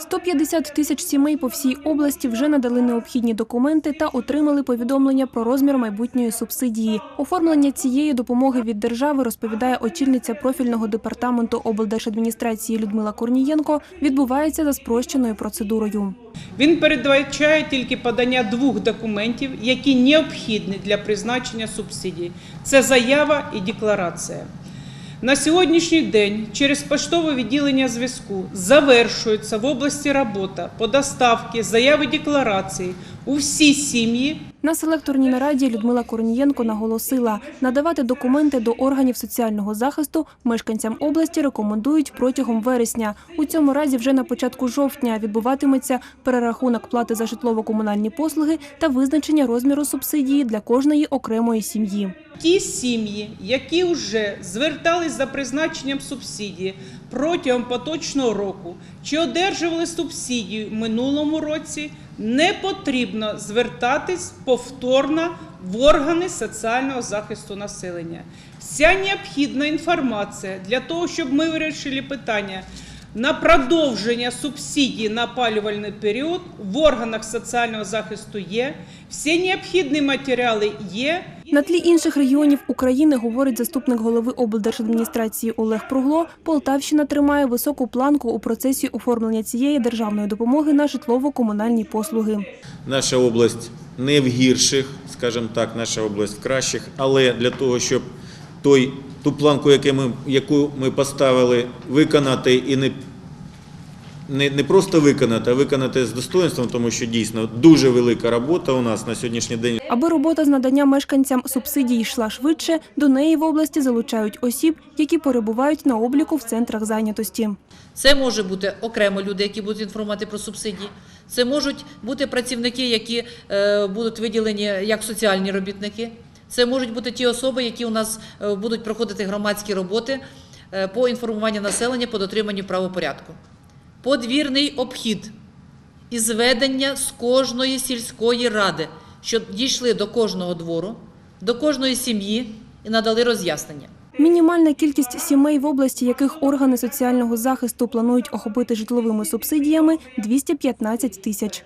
150 тисяч сімей по всій області вже надали необхідні документи та отримали повідомлення про розмір майбутньої субсидії. Оформлення цієї допомоги від держави розповідає очільниця профільного департаменту облдержадміністрації Людмила Корнієнко. Відбувається за спрощеною процедурою. Він передбачає тільки подання двох документів, які необхідні для призначення субсидій. Це заява і декларація. На сьогоднішній день через поштове відділення зв'язку завершується в області робота по доставці заяви декларації у всі сім'ї, На селекторній нараді Людмила Корнієнко наголосила, надавати документи до органів соціального захисту мешканцям області рекомендують протягом вересня. У цьому разі вже на початку жовтня відбуватиметься перерахунок плати за житлово-комунальні послуги та визначення розміру субсидії для кожної окремої сім'ї. Ті сім'ї, які вже звертались за призначенням субсидії протягом поточного року чи одержували субсидію в минулому році, не потрібно звертатись повторно в органи соціального захисту населення. Вся необхідна інформація для того, щоб ми вирішили питання на продовження субсидій на опалювальний період в органах соціального захисту є. Всі необхідні матеріали є. На тлі інших регіонів України, говорить заступник голови облдержадміністрації Олег Пругло, Полтавщина тримає високу планку у процесі оформлення цієї державної допомоги на житлово-комунальні послуги. Наша область не в гірших, скажімо так, наша область в кращих, але для того, щоб той, ту планку, яку ми, поставили, виконати і не, не, не просто виконати, а виконати з достоинством, тому що дійсно дуже велика робота у нас на сьогоднішній день. Аби робота з надання мешканцям субсидій йшла швидше, до неї в області залучають осіб, які перебувають на обліку в центрах зайнятості. Це може бути окремо люди, які будуть інформувати про субсидії. Це можуть бути працівники, які е, будуть виділені як соціальні робітники. Це можуть бути ті особи, які у нас е, будуть проходити громадські роботи е, по інформуванню населення по дотриманню правопорядку. Подвірний обхід і зведення з кожної сільської ради, щоб дійшли до кожного двору, до кожної сім'ї і надали роз'яснення. Мінімальна кількість сімей в області, яких органи соціального захисту планують охопити житловими субсидіями – 215 тисяч.